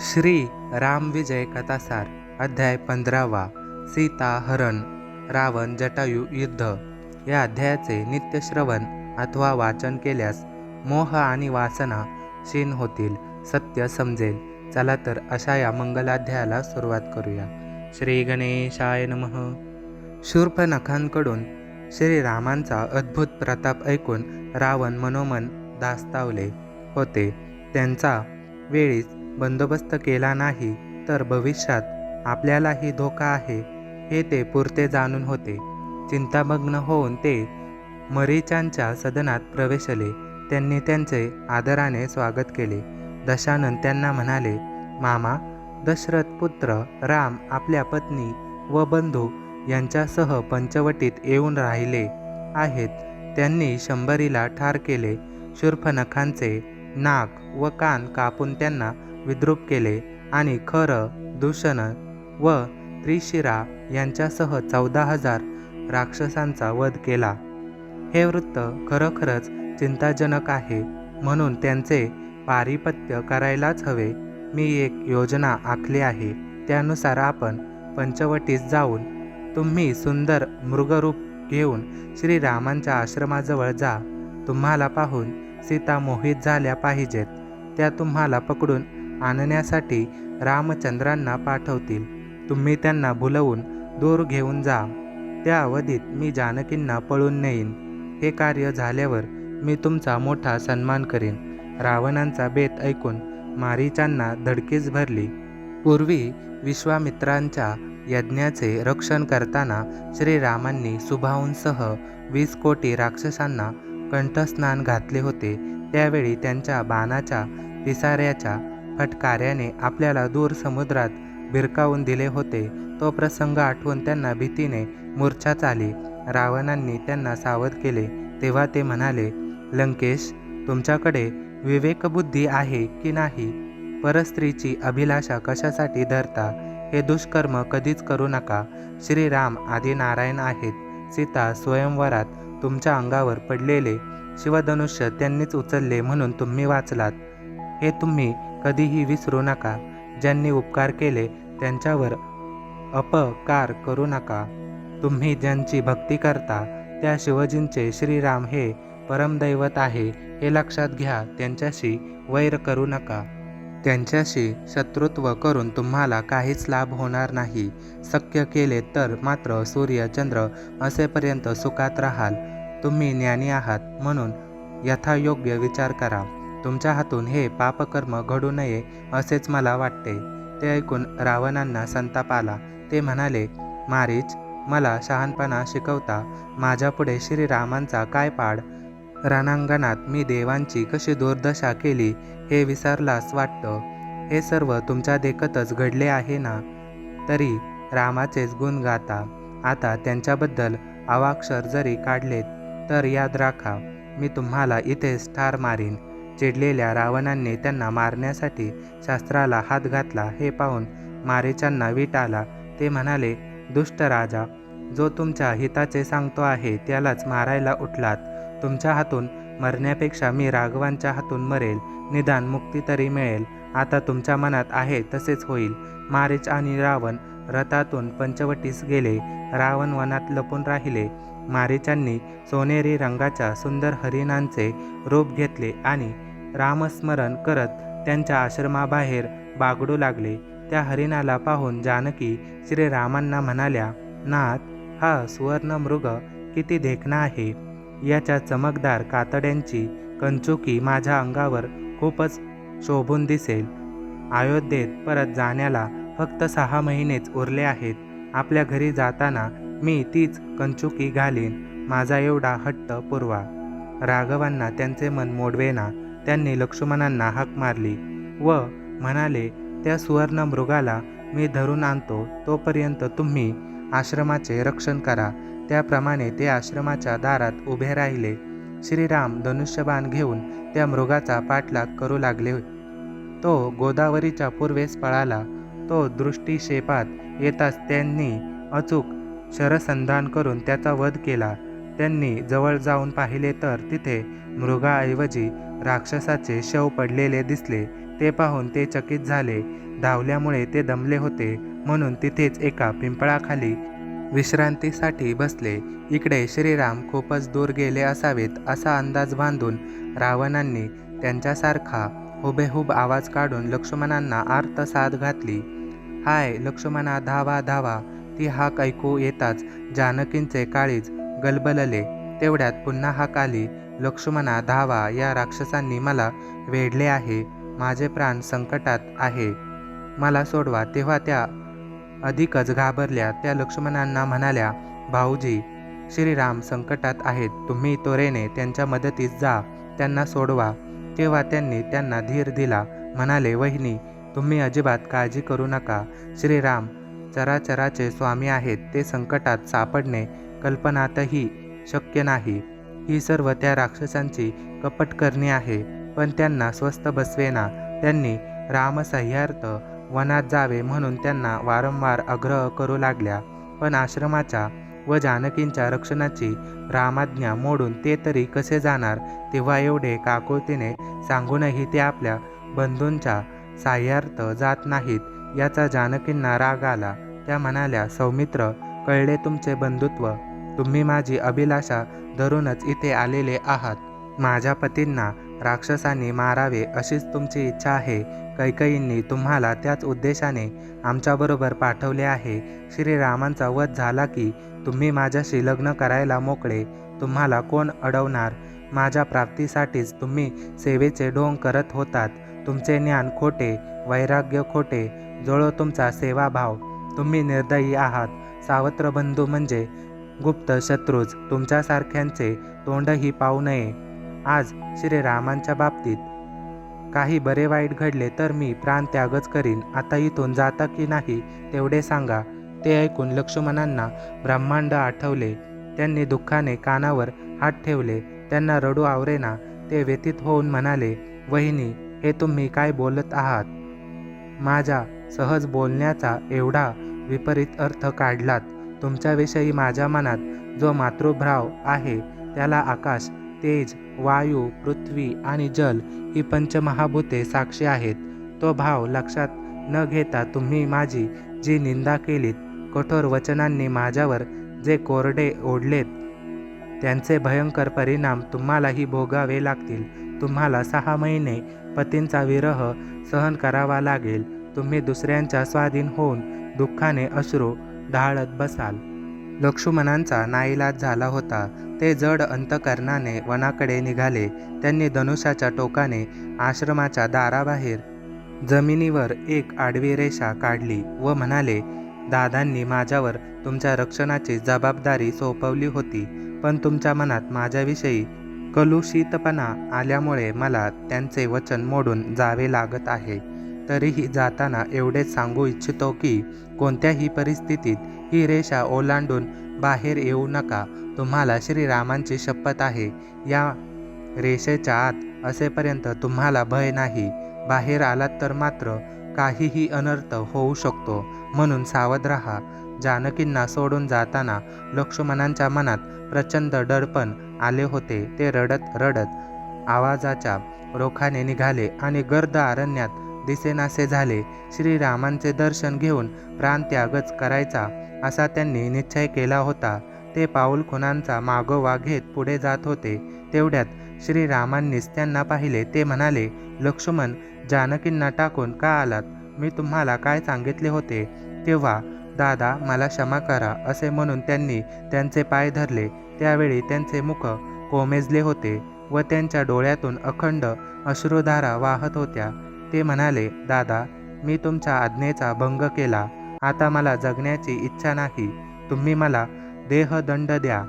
श्री राम विजय कथासार अध्याय पंधरावा सीता हरण रावण जटायू युद्ध. या अध्यायाचे नित्यश्रवण अथवा वाचन केल्यास मोह आणि वासना क्षीण होतील सत्य समजेल. चला तर अशा या मंगलाध्यायाला सुरुवात करूया. श्री गणेशाय नमः. शूर्पनखांकडून श्रीरामांचा अद्भुत प्रताप ऐकून रावण मनोमन दास्तावले होते. त्यांचा वेळीच बंदोबस्त केला नाही तर भविष्यात आपल्यालाही धोका आहे हे ते पुरते जाणून होते. चिंतामग्न होऊन ते मरीचांच्या सदनात प्रवेशले. त्यांनी त्यांचे आदराने स्वागत केले. दशानन त्यांना म्हणाले मामा दशरथ पुत्र राम आपल्या पत्नी व बंधू यांच्यासह पंचवटीत येऊन राहिले आहेत. त्यांनी शंभरीला ठार केले. शूर्फनखांचे नाक व कान कापून त्यांना विद्रूप केले आणि खर दूषण व त्रिशिरा यांच्यासह चौदा हजार राक्षसांचा वध केला. हे वृत्त खरोखरच चिंताजनक आहे म्हणून त्यांचे पारिपत्य करायलाच हवे. मी एक योजना आखली आहे त्यानुसार आपण पंचवटीस जाऊन तुम्ही सुंदर मृगरूप घेऊन श्रीरामांच्या आश्रमाजवळ जा. तुम्हाला पाहून सीता मोहित झाल्या पाहिजेत. त्या तुम्हाला पकडून आणण्यासाठी रामचंद्रांना पाठवतील. तुम्ही त्यांना भुलवून दूर घेऊन जा. त्या अवधीत मी जानकींना पळून नेईन. हे कार्य झाल्यावर मी तुमचा मोठा सन्मान करीन. रावणांचा बेत ऐकून मारीचांना धडकीच भरली. पूर्वी विश्वामित्रांच्या यज्ञाचे रक्षण करताना श्रीरामांनी सुभाऊंसह वीस कोटी राक्षसांना कंठस्नान घातले होते. त्यावेळी त्यांच्या बाणाच्या पिसाऱ्याच्या फटकाऱ्याने आपल्याला दूर समुद्रात भिरकावून दिले होते. तो प्रसंग आठवून त्यांना भीतीने मूर्छाच आली. रावणांनी त्यांना सावध केले. तेव्हा ते म्हणाले लंकेश तुमच्याकडे विवेकबुद्धी आहे की नाही? परस्त्रीची अभिलाषा कशासाठी धरता? हे दुष्कर्म कधीच करू नका. श्रीराम आदी नारायण आहेत. सीता स्वयंवरात तुमच्या अंगावर पडलेले शिवधनुष्य त्यांनीच उचलले म्हणून तुम्ही वाचलात. हे तुम्ही कधीही विसरू नका. ज्यांनी उपकार केले त्यांच्यावर अपकार करू नका. तुम्ही ज्यांची भक्ती करता त्या शिवजींचे श्रीराम हे परमदैवत आहे हे लक्षात घ्या त्यांच्याशी वैर करू नका. त्यांच्याशी शत्रुत्व करून तुम्हाला काहीच लाभ होणार नाही. शक्य केले तर मात्र सूर्य चंद्र असेपर्यंत सुखात राहाल. तुम्ही ज्ञानी आहात म्हणून यथायोग्य विचार करा. तुमच्या हातून हे पापकर्म घडू नये असेच मला वाटते. ते ऐकून रावणांना संताप आला. ते म्हणाले मारीच मला शहाणपणा शिकवता. माझ्यापुढे श्रीरामांचा काय पाड? रणांगणात मी देवांची कशी दुर्दशा केली हे विसरलास वाटतं? हे सर्व तुमच्या देखतच घडले आहे ना? तरी रामाचेच गुण गाता. आता त्यांच्याबद्दल अवाक्षर जरी काढलेत तर याद राखा. मी तुम्हाला इथेच ठार मारीन. चिडलेल्या रावणांनी त्यांना मारण्यासाठी शास्त्राला हात घातला. हे पाहून मारेच्यांना वीट आला. ते म्हणाले दुष्ट राजा जो तुमच्या हिताचे सांगतो आहे त्यालाच मारायला उठलात. तुमच्या हातून मरण्यापेक्षा मी राघवांच्या हातून मरेल. निदान मुक्ती तरी मिळेल. आता तुमच्या मनात आहे तसेच होईल. मारीच आणि रावण रथातून पंचवटीस गेले. रावण वनात लपून राहिले. मारीचांनी सोनेरी रंगाच्या सुंदर हरिणांचे रूप घेतले आणि रामस्मरण करत त्यांच्या आश्रमाबाहेर बागडू लागले. त्या हरिणाला पाहून जानकी श्रीरामांना म्हणाल्या नाथ हा सुवर्ण मृग किती देखणा आहे. याच्या चमकदार कातड्यांची कंचुकी माझ्या अंगावर खूपच शोभून दिसेल. अयोध्येत परत जाण्याला फक्त सहा महिनेच उरले आहेत. आपल्या घरी जाताना मी तीच कंचुकी घालीन. माझा एवढा हट्ट पुरवा. राघवांना त्यांचे मन मोडवेना. त्यांनी लक्ष्मणांना हाक मारली व म्हणाले त्या सुवर्ण मृगाला मी धरून आणतो तोपर्यंत तुम्ही आश्रमाचे रक्षण करा. त्याप्रमाणे ते आश्रमाच्या दारात उभे राहिले. श्रीराम धनुष्यबाण घेऊन त्या मृगाचा पाठलाग करू लागले. तो गोदावरीच्या पूर्वेस पळाला. तो दृष्टीक्षेपात येताच त्यांनी अचूक शरसंधान करून त्याचा वध केला. त्यांनी जवळ जाऊन पाहिले तर तिथे मृगाऐवजी राक्षसाचे शव पडलेले दिसले ते पाहून ते चकित झाले. धावल्यामुळे ते दमले होते म्हणून तिथेच एका पिंपळाखाली विश्रांतीसाठी बसले. इकडे श्रीराम खूपच दूर गेले असावेत असा अंदाज बांधून रावणांनी त्यांच्यासारखा हुबेहूब आवाज काढून लक्ष्मणांना आर्त साथ घातली. हाय लक्ष्मणा धावा धावा ती हाक ऐकू येताच जानकींचे काळीज गलबलले. तेवढ्यात पुन्हा हाक आली. लक्ष्मणा धावा या राक्षसांनी मला वेढले आहे. माझे प्राण संकटात आहे. मला सोडवा. तेव्हा त्या अधिकच घाबरल्या. त्या लक्ष्मणांना म्हणाल्या भाऊजी श्रीराम संकटात आहेत. तुम्ही त्वरेने त्यांच्या मदतीस जा. त्यांना सोडवा. तेव्हा त्यांनी त्यांना धीर दिला. म्हणाले वहिनी तुम्ही अजिबात काळजी करू नका. श्रीराम चराचराचे स्वामी आहेत. ते संकटात सापडणे कल्पनातही शक्य नाही. ही सर्व त्या राक्षसांची कपट करणी आहे. पण त्यांना स्वस्थ बसवेना. त्यांनी रामसह्यार्थ वनात जावे म्हणून त्यांना वारंवार आग्रह करू लागल्या. पण आश्रमाच्या व जानकींच्या रक्षणाची रामाज्ञा मोडून ते तरी कसे जाणार तेव्हा एवढे काकुळतीने सांगूनही ते आपल्या बंधूंच्या साह्यार्थ जात नाहीत याचा जानकींना राग आला. त्या म्हणाल्या सौमित्र कळले तुमचे बंधुत्व. तुम्ही माझी अभिलाषा धरूनच इथे आलेले आहात. माझ्या पतींना राक्षसांनी मारावे अशीच तुमची इच्छा आहे. कैकईंनी तुम्हाला त्याच उद्देशाने आमच्याबरोबर पाठवले आहे. श्रीरामांचा वध झाला की तुम्ही माझ्याशी लग्न करायला मोकळे. तुम्हाला कोण अडवणार? माझ्या प्राप्तीसाठीच तुम्ही सेवेचे ढोंग करत होतात. तुमचे ज्ञान खोटे वैराग्य खोटे जळो तुमचा सेवाभाव. तुम्ही निर्दयी आहात. सावत्र बंधू म्हणजे गुप्त शत्रूज तुमच्यासारख्यांचे तोंडही पाहू नये. आज श्रीरामांच्या बाबतीत काही बरे वाईट घडले तर मी प्राणत्यागच करीन. आता इथून जाता की नाही तेवढे सांगा. ते ऐकून लक्ष्मणांना ब्रह्मांड आठवले. त्यांनी दुःखाने कानावर हात ठेवले. त्यांना रडू आवरेना ते व्यतीत होऊन म्हणाले वहिनी हे तुम्ही काय बोलत आहात? माझ्या सहज बोलण्याचा एवढा विपरीत अर्थ काढलात. तुमच्याविषयी माझ्या मनात जो मातृभाव आहे त्याला आकाश तेज वायू पृथ्वी आणि जल ही पंचमहाभूते साक्षी आहेत. तो भाव लक्षात न घेता तुम्ही माझी जी निंदा केलीत कठोर वचनांनी माझ्यावर जे कोरडे ओढलेत त्यांचे भयंकर परिणाम तुम्हालाही भोगावे लागतील. तुम्हाला सहा महिने पतींचा विरह सहन करावा लागेल. तुम्ही दुसऱ्यांच्या स्वाधीन होऊन दुःखाने अश्रू ढाळत बसाल. लक्ष्मणांचा नाईलाज झाला होता. ते जड अंतकरणाने वनाकडे निघाले. त्यांनी धनुष्याच्या टोकाने आश्रमाच्या दाराबाहेर जमिनीवर एक आडवी रेषा काढली व म्हणाले दादांनी माझ्यावर तुमच्या रक्षणाची जबाबदारी सोपवली होती पण तुमच्या मनात माझ्याविषयी कलुषितपणा आल्यामुळे मला त्यांचे वचन मोडून जावे लागत आहे. तरीही जाताना एवढेच सांगू इच्छितो की कोणत्याही परिस्थितीत ही रेषा ओलांडून बाहेर येऊ नका. तुम्हाला श्रीरामांची शपथ आहे. या रेषेच्या आत असेपर्यंत तुम्हाला भय नाही. बाहेर आलात तर मात्र काहीही अनर्थ होऊ शकतो. म्हणून सावध राहा. जानकींना सोडून जाताना लक्ष्मणांच्या मनात प्रचंड दडपण आले होते. ते रडत रडत आवाजाच्या रोखाने निघाले आणि गर्द अरण्यात दिसेनासे झाले. श्रीरामांचे दर्शन घेऊन प्राणत्यागच करायचा असा त्यांनी निश्चय केला होता. ते पाऊल खुनांचा मागोवा घेत पुढे जात होते. तेवढ्यात श्रीरामांनीच त्यांना पाहिले. ते म्हणाले लक्ष्मण जानकींना टाकून का आलात? मी तुम्हाला काय सांगितले होते? तेव्हा दादा मला क्षमा करा असे म्हणून त्यांनी त्यांचे पाय धरले. त्यावेळी त्यांचे मुख कोमेजले होते व त्यांच्या डोळ्यातून अखंड अश्रुधारा वाहत होत्या. ते म्हणाले दादा मी तुमच्या आज्ञेचा भंग केला. आता मला जगण्याची इच्छा नाही. तुम्ही मला देहदंड द्या.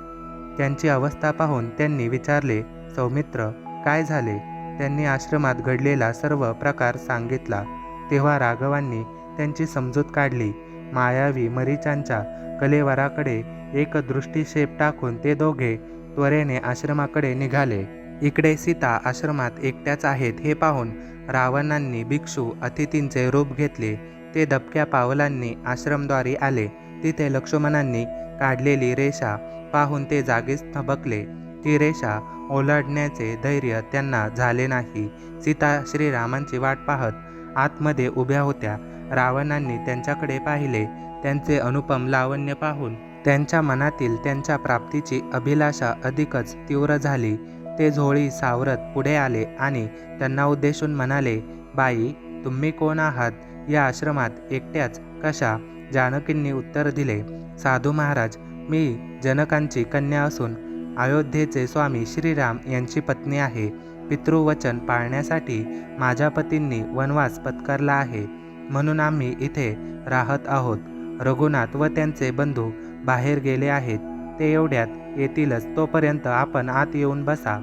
त्यांची अवस्था पाहून त्यांनी विचारले सौमित्र काय झाले? त्यांनी आश्रमात घडलेला सर्व प्रकार सांगितला. तेव्हा राघवांनी त्यांची समजूत काढली. मायावी मरीचांच्या कलेवराकडे एक दृष्टीक्षेप टाकून ते दोघे त्वरेने आश्रमाकडे निघाले. इकडे सीता आश्रमात एकट्याच आहेत हे पाहून रावणांनी भिक्षू अतिथींचे रूप घेतले. ते दबक्या पावलांनी आश्रमद्वारी आले. तिथे लक्ष्मणांनी काढलेली रेषा पाहून ते जागीच थबकले. ती रेषा ओलांडण्याचे धैर्य त्यांना झाले नाही. सीता श्रीरामांची वाट पाहत आतमध्ये उभ्या होत्या. रावणांनी त्यांच्याकडे पाहिले. त्यांचे अनुपम लावण्य पाहून त्यांच्या मनातील त्यांच्या प्राप्तीची अभिलाषा अधिकच तीव्र झाली. ते झोळी सावरत पुढे आले आणि त्यांना उद्देशून म्हणाले बाई तुम्ही कोण आहात? या आश्रमात एकट्याच कशा? जानकींनी उत्तर दिले साधू महाराज मी जनकांची कन्या असून अयोध्येचे स्वामी श्रीराम यांची पत्नी आहे. पितृवचन पाळण्यासाठी माझ्या पतींनी वनवास पत्करला आहे. म्हणून आम्ही इथे राहत आहोत. रघुनाथ व त्यांचे बंधू बाहेर गेले आहेत. ते एवढ्यात येतीलच तोपर्यंत आपण आत येऊन बसा.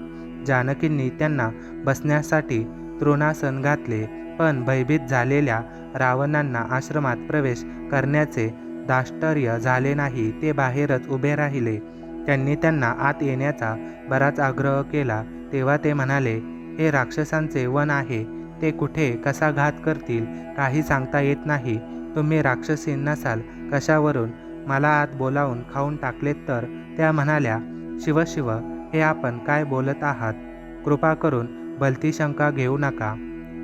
जानकींनी त्यांना बसण्यासाठी तृणासन घातले पण भयभीत झालेल्या रावणांना आश्रमात प्रवेश करण्याचे दाष्टर्य झाले नाही ते बाहेरच उभे राहिले. त्यांनी त्यांना आत येण्याचा बराच आग्रह केला तेव्हा ते म्हणाले हे राक्षसांचे वन आहे ते कुठे कसा घात करतील काही सांगता येत नाही. तुम्ही राक्षसी नसाल कशावरून मला आत बोलावून खाऊन टाकलेत तर त्या म्हणाल्या शिवशिव हे आपण काय बोलत आहात? कृपा करून भलती शंका घेऊ नका.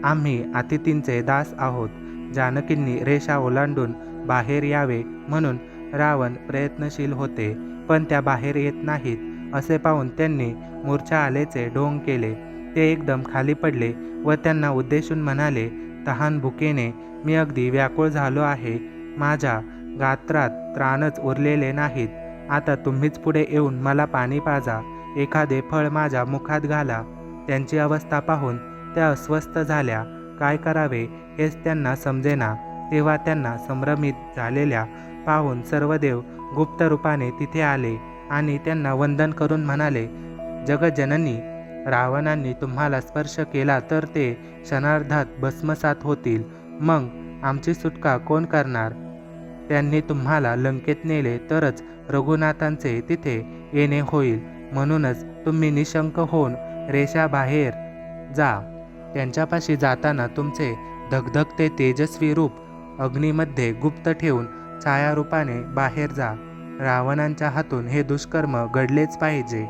आम्ही अतिथींचे दास आहोत. जानकींनी रेषा ओलांडून बाहेर यावे म्हणून रावण प्रयत्नशील होते पण त्या बाहेर येत नाहीत. असे पाहून त्यांनी मूर्छा आलेचे ढोंग केले. ते एकदम खाली पडले व त्यांना उद्देशून म्हणाले तहान भुकेने मी अगदी व्याकुळ झालो आहे. माझ्या गात्रात त्राणच उरलेले नाहीत. आता तुम्हीच पुढे येऊन मला पाणी पाजा. एखादे फळ माझ्या मुखात घाला. त्यांची अवस्था पाहून त्या अस्वस्थ झाल्या. काय करावे हेच त्यांना समजेना. तेव्हा त्यांना संभ्रमित झालेल्या पाहून सर्व देव गुप्त रूपाने तिथे आले आणि त्यांना वंदन करून म्हणाले जगजननी रावणांनी तुम्हाला स्पर्श केला तर ते क्षणार्धात भस्मसात होतील. मग आमची सुटका कोण करणार? त्यांनी तुम्हाला लंकेत नेले तरच रघुनाथांचे तिथे येणे होईल. म्हणूनच तुम्ही निशंक होऊन रेषाबाहेर जा. त्यांच्यापाशी जाताना तुमचे धगधगते तेजस्वी रूप अग्नीमध्ये गुप्त ठेवून छायारूपाने बाहेर जा. रावणांच्या हातून हे दुष्कर्म घडलेच पाहिजे.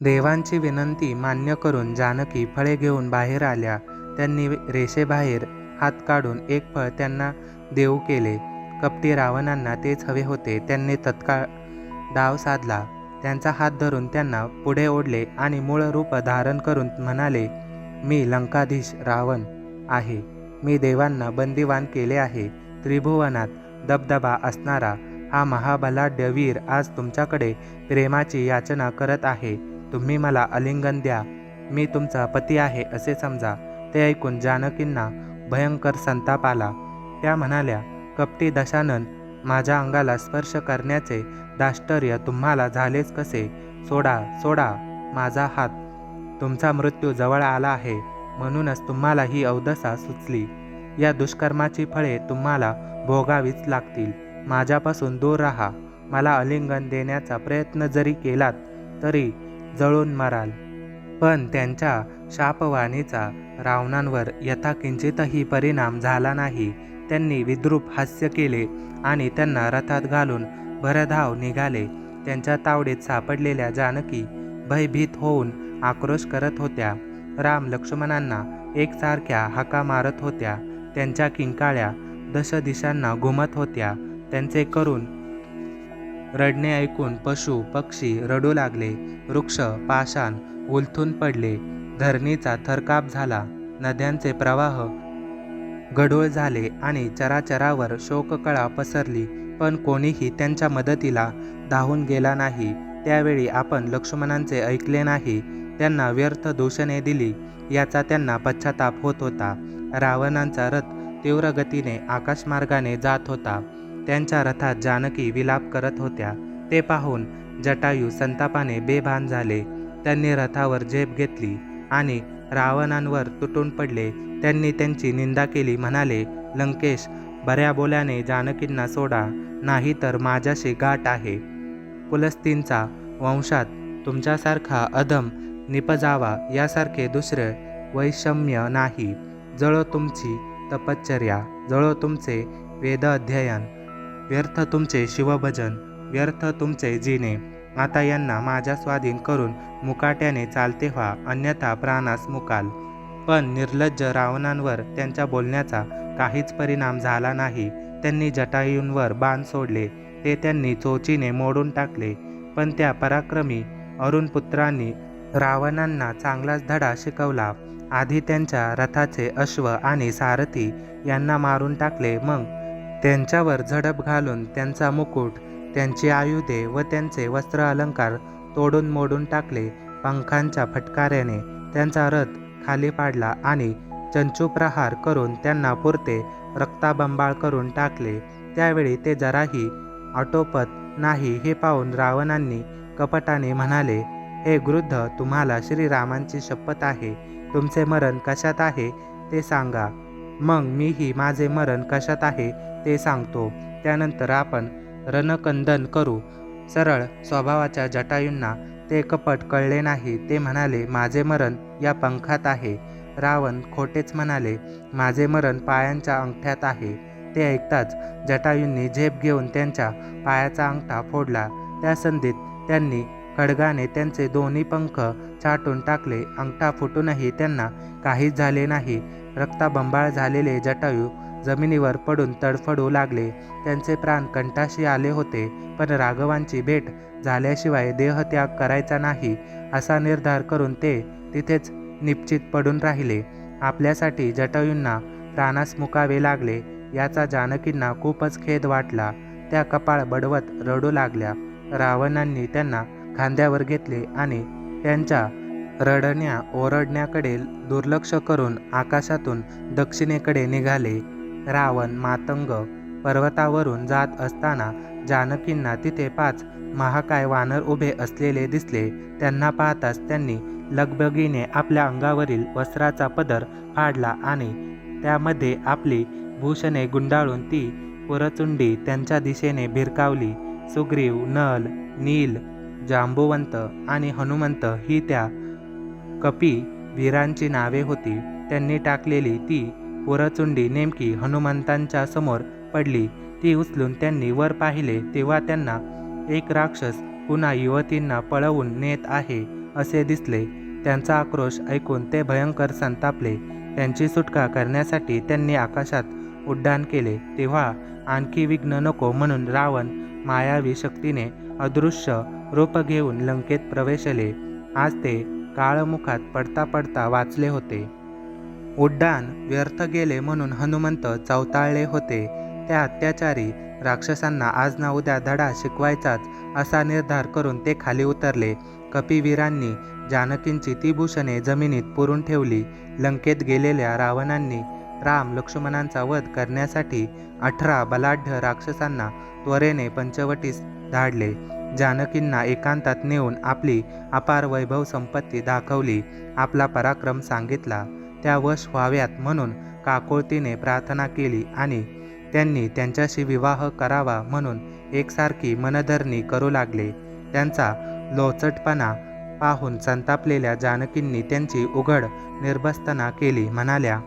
देवांची विनंती मान्य करून जानकी फळे घेऊन बाहेर आल्या. त्यांनी रेषेबाहेर हात काढून एक फळ त्यांना देऊ केले. कपटी रावणांना तेच हवे होते. त्यांनी तत्काळ डाव साधला. त्यांचा हात धरून त्यांना पुढे ओढले आणि मूळ रूप धारण करून म्हणाले मी लंकाधीश रावण आहे. मी देवांना बंदिवान केले आहे. त्रिभुवनात दबदबा असणारा हा महाबलाढ्य वीर आज तुमच्याकडे प्रेमाची याचना करत आहे. तुम्ही मला आलिंगन द्या. मी तुमचा पती आहे असे समजा. ते ऐकून जानकींना भयंकर संताप आला. त्या म्हणाल्या कपटी दशानन माझ्या अंगाला स्पर्श करण्याचे दाष्टर्य तुम्हाला झालेच कसे? सोडा सोडा माझा हात. तुमचा मृत्यू जवळ आला आहे म्हणूनच तुम्हाला ही अवदसा सुचली. या दुष्कर्माची फळे तुम्हाला भोगावीच लागतील. माझ्यापासून दूर राहा. मला आलिंगन देण्याचा प्रयत्न जरी केलात तरी जळून मराल. पण त्यांच्या शापवाणीचा रावणांवर यथाकिंचितही परिणाम झाला नाही. त्यांनी विद्रूप हास्य केले आणि त्यांना रथात घालून भरधाव निघाले. त्यांच्या तावडीत सापडलेल्या जानकी भयभीत होऊन आक्रोश करत होत्या. राम लक्ष्मणांना एकसारख्या हाका मारत होत्या. त्यांच्या किंकाळ्या दशदिशांना घुमत होत्या. त्यांचे करून रडणे ऐकून पशु पक्षी रडू लागले. वृक्ष पाषाण उलथून पडले. धरणीचा थरकाप झाला. नद्यांचे प्रवाह गढूळ झाले आणि चराचरावर शोककळा पसरली पण कोणीही त्यांच्या मदतीला धावून गेला नाही. त्यावेळी आपण लक्ष्मणांचे ऐकले नाही. त्यांना व्यर्थ दूषणे दिली याचा त्यांना पश्चाताप होत होता. रावणांचा रथ तीव्र गतीने आकाशमार्गाने जात होता. त्यांच्या रथात जानकी विलाप करत होत्या. ते पाहून जटायू संतापाने बेभान झाले. त्यांनी रथावर झेप घेतली आणि रावणांवर तुटून पडले. त्यांनी त्यांची निंदा केली. म्हणाले लंकेश बऱ्या बोल्याने जानकींना सोडा. नाही तर माझ्याशी गाठ आहे. पुलस्तींचा वंशात तुमच्यासारखा अधम निपजावा यासारखे दुसरे वैषम्य नाही. जळो तुमची तपश्चर्या जळो तुमचे वेद अध्ययन व्यर्थ तुमचे शिवभजन व्यर्थ तुमचे जिने आता यांना माझ्या स्वाधीन करून मुकाट्याने चालते व्हा अन्यथा प्राणास मुकाल. पण निर्लज्ज रावणांवर त्यांच्या बोलण्याचा काहीच परिणाम झाला नाही. त्यांनी जटायूंवर बाण सोडले. ते त्यांनी चोचीने मोडून टाकले. पण त्या पराक्रमी अरुणपुत्रांनी रावणांना चांगलाच धडा शिकवला. आधी त्यांच्या रथाचे अश्व आणि सारथी यांना मारून टाकले. मग त्यांच्यावर झडप घालून त्यांचा मुकुट त्यांची आयुधे व त्यांचे वस्त्र अलंकार तोडून मोडून टाकले. पंखांच्या फटकाऱ्याने त्यांचा रथ खाली पाडला आणि चंचुप्रहार करून त्यांना पुरते रक्ताबंबाळ करून टाकले. त्यावेळी ते जराही आटोपत नाही हे पाहून रावणांनी कपटाने म्हणाले हे गृद्ध तुम्हाला श्रीरामांची शपथ आहे. तुमचे मरण कशात आहे ते सांगा. मग मीही माझे मरण कशात आहे ते सांगतो. त्यानंतर आपण रणकंदन करू. सरळ स्वभावाच्या जटायूंना ते कपट कळले नाही. ते म्हणाले माझे मरण या पंखात आहे. रावण खोटेच म्हणाले माझे मरण पायांच्या अंगठ्यात आहे. ते ऐकताच जटायूंनी झेप घेऊन त्यांच्या पायाचा अंगठा फोडला. त्या संधीत त्यांनी खडगाने त्यांचे दोन्ही पंख छाटून टाकले. अंगठा फुटूनही त्यांना काहीच झाले नाही. रक्ताबंबाळ झालेले जटायू जमिनीवर पडून तडफडू लागले. त्यांचे प्राण कंठाशी आले होते पण राघवांची भेट झाल्याशिवाय देहत्याग करायचा नाही असा निर्धार करून ते तिथेच निश्चित पडून राहिले. आपल्यासाठी जटायूंना प्राणास मुकावे लागले याचा जानकींना खूपच खेद वाटला. त्या कपाळ बडवत रडू लागल्या. रावणांनी त्यांना खांद्यावर घेतले आणि त्यांच्या रडण्या ओरडण्याकडे दुर्लक्ष करून आकाशातून दक्षिणेकडे निघाले. रावण मातंग पर्वतावरून जात असताना जानकींना तिथे पाच महाकाय वानर उभे असलेले दिसले. त्यांना पाहताच त्यांनी लगबगीने आपल्या अंगावरील वस्त्राचा पदर फाडला आणि त्यामध्ये आपली भूषणे गुंडाळून ती पुरचुंडी त्यांच्या दिशेने भिरकावली. सुग्रीव नल नील जांबुवंत आणि हनुमंत ही त्या कपी वीरांची नावे होती. त्यांनी टाकलेली ती पुरचुंडी नेमकी हनुमंतांच्या समोर पडली. ती उचलून त्यांनी वर पाहिले तेव्हा त्यांना एक राक्षस पुन्हा युवतींना पळवून नेत आहे असे दिसले. त्यांचा आक्रोश ऐकून ते भयंकर संतापले. त्यांची सुटका करण्यासाठी त्यांनी आकाशात उड्डाण केले. तेव्हा आणखी विघ्न नको म्हणून रावण मायावी शक्तीने अदृश्य रूप घेऊन लंकेत प्रवेशले. आज ते काळमुखात पडता पडता वाचले होते. उड्डाण व्यर्थ गेले म्हणून हनुमंत चवताळले होते. त्या अत्याचारी राक्षसांना आज ना उद्या धडा शिकवायचाच असा निर्धार करून ते खाली उतरले. कपिवीरांनी जानकींची ती भूषणे जमिनीत पुरून ठेवली. लंकेत गेलेल्या रावणांनी राम लक्ष्मणांचा वध करण्यासाठी अठरा बलाढ्य राक्षसांना त्वरेने पंचवटीस धाडले. जानकींना एकांतात नेऊन आपली अपार वैभव संपत्ती दाखवली. आपला पराक्रम सांगितला. त्या वश व्हाव्यात म्हणून काकुळतीने प्रार्थना केली आणि त्यांनी त्यांच्याशी विवाह करावा म्हणून एकसारखी मनधरणी करू लागले. त्यांचा लोचटपणा पाहून संतापलेल्या जानकींनी त्यांची उघड निर्भस्तना केली म्हणाल्या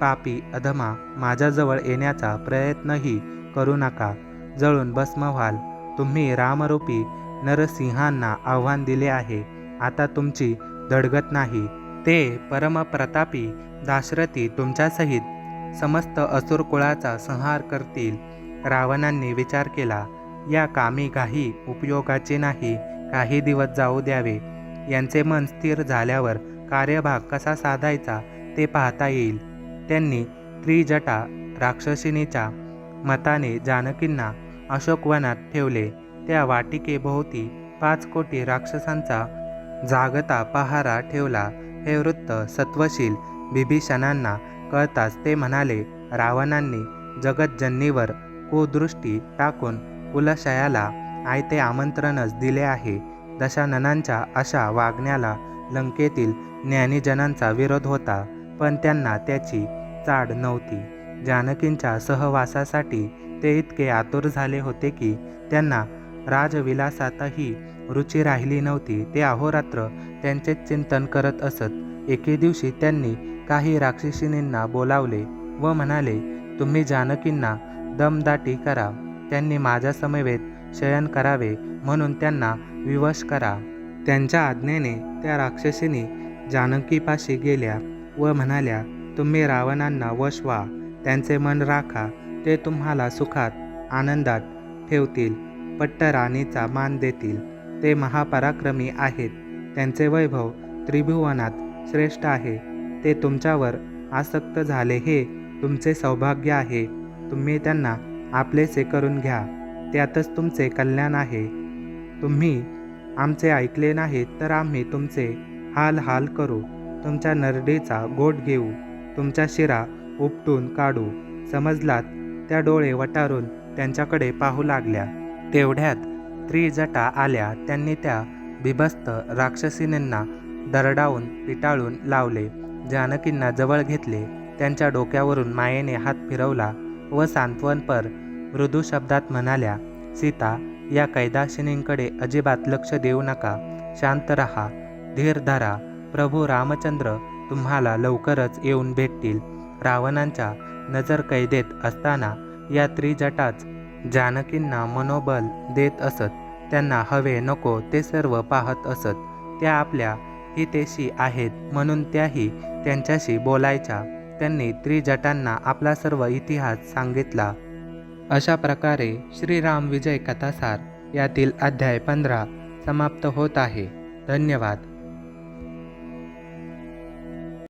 पापी अधमा माझ्याजवळ येण्याचा प्रयत्नही करू नका. जळून भस्म व्हाल. तुम्ही रामरूपी नरसिंहांना आव्हान दिले आहे. आता तुमची धडगत नाही. ते परमप्रतापी दाशरथी तुमच्यासहित समस्त असुर कुळाचा संहार करतील. रावणांनी विचार केला या कामी काही उपयोगाचे नाही काही दिवस जाऊ द्यावे. यांचे मन स्थिर झाल्यावर कार्यभाग कसा साधायचा ते पाहता येईल. त्यांनी त्रिजटा राक्षसिनीच्या मताने जानकींना अशोकवनात ठेवले. त्या वाटिकेभोवती पाच कोटी राक्षसांचा जागता पहारा ठेवला. हे वृत्त सत्वशील बिभीषणांना कळताच ते म्हणाले रावणांनी जगतजन्नीवर कुदृष्टी टाकून कुलशयाला आयते आमंत्रणच दिले आहे. दशाननांच्या अशा वागण्याला लंकेतील ज्ञानीजनांचा विरोध होता पण त्यांना त्याची चाड नव्हती. जानकींच्या सहवासासाठी ते इतके आतुर झाले होते की त्यांना राजविलासातही रुची राहिली नव्हती. ते अहोरात्र त्यांचे चिंतन करत असत. एके दिवशी त्यांनी काही राक्षसिनींना बोलावले व म्हणाले तुम्ही जानकींना दमदाटी करा. त्यांनी माझ्यासमवेत शयन करावे म्हणून त्यांना विवश करा. त्यांच्या आज्ञेने त्या राक्षसिनी जानकीपाशी गेल्या व म्हणाल्या तुम्ही रावणांना वश व्हा. त्यांचे मन राखा. ते तुम्हाला सुखात आनंदात ठेवतील. पट्टराणीचा मान देतील. ते महापराक्रमी आहेत. त्यांचे वैभव त्रिभुवनात श्रेष्ठ आहे. ते तुमच्यावर आसक्त झाले हे तुमचे सौभाग्य आहे. तुम्ही त्यांना आपलेसे करून घ्या. त्यातच तुमचे कल्याण आहे. तुम्ही आमचे ऐकले नाही तर आम्ही तुमचे हाल हाल करू. तुमच्या नरडीचा गोट घेऊ. तुमच्या शिरा उपटून काढू. समजलात? त्या डोळे वटारून त्यांच्याकडे पाहू लागल्या. तेवढ्यात त्रिजटा आल्या. त्यांनी त्या बिभस्त राक्षसिनींना दरडावून पिटाळून लावले. जानकींना जवळ घेतले. त्यांच्या डोक्यावरून मायेने हात फिरवला व सांत्वनपर मृदू शब्दात म्हणाल्या सीता या कैदाशिनींकडे अजिबात लक्ष देऊ नका. शांत रहा. धीर धरा. प्रभू रामचंद्र तुम्हाला लवकरच येऊन भेटतील. रावणांच्या नजर कैदेत असताना या त्रिजटाच जानकींना मनोबल देत असत. त्यांना हवे नको ते सर्व पाहत असत. त्या आपल्या हितेशी आहेत म्हणून त्याही त्यांच्याशी बोलायच्या. त्यांनी त्रिजटांना आपला सर्व इतिहास सांगितला. अशा प्रकारे श्रीराम विजय कथासार यातील अध्याय पंधरा समाप्त होत आहे. धन्यवाद.